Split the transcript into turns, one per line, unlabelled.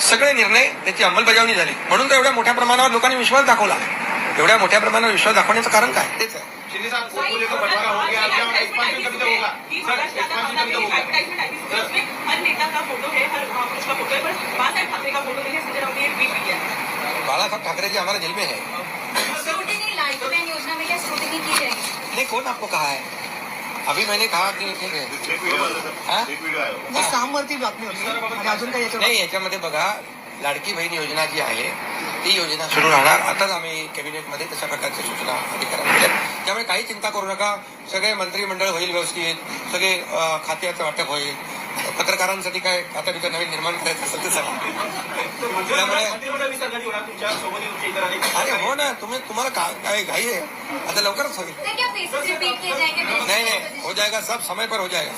सगळे निर्णय त्याची अंमलबजावणी झाली म्हणून तर एवढ्या मोठ्या प्रमाणावर लोकांनी विश्वास दाखवला एवढ्या मोठ्या प्रमाणावर विश्वास दाखवण्याचं कारण काय तेच आहे
हो
है है बाळासाहेब ठाकरे का फोटो नहीं है संजय राउत ने एक ट्वीट भी किया
बाला साहब ठाकरे जी हमारे दिल में है
स्क्रूटिनी लाडकी बहन योजना में क्या स्क्रूटिनी की जाएगी
नहीं कौन आपको कहा है अभी मैंने कहा कि ठीक हा?
बातमी होती आणि अजून काही
नाही याच्यामध्ये बघा लाडकी बहीण योजना जी आहे ती योजना सुरू राहणार. आताच आम्ही कॅबिनेटमध्ये तशा प्रकारच्या सूचना अधिकाऱ्यांना त्यामुळे काही चिंता करू नका. सगळे मंत्रिमंडळ होईल व्यवस्थित. सगळे खात्याचं वाटप होईल. पत्रकारांसाठी काय खाता बिता नवीन निर्माण करायचं असेल ते सांगा त्यामुळे अरे हो ना. तुम्ही तुम्हाला का- काय घाई आहे? आता लवकरच होईल. जाएगा सब समय पर हो जाएगा।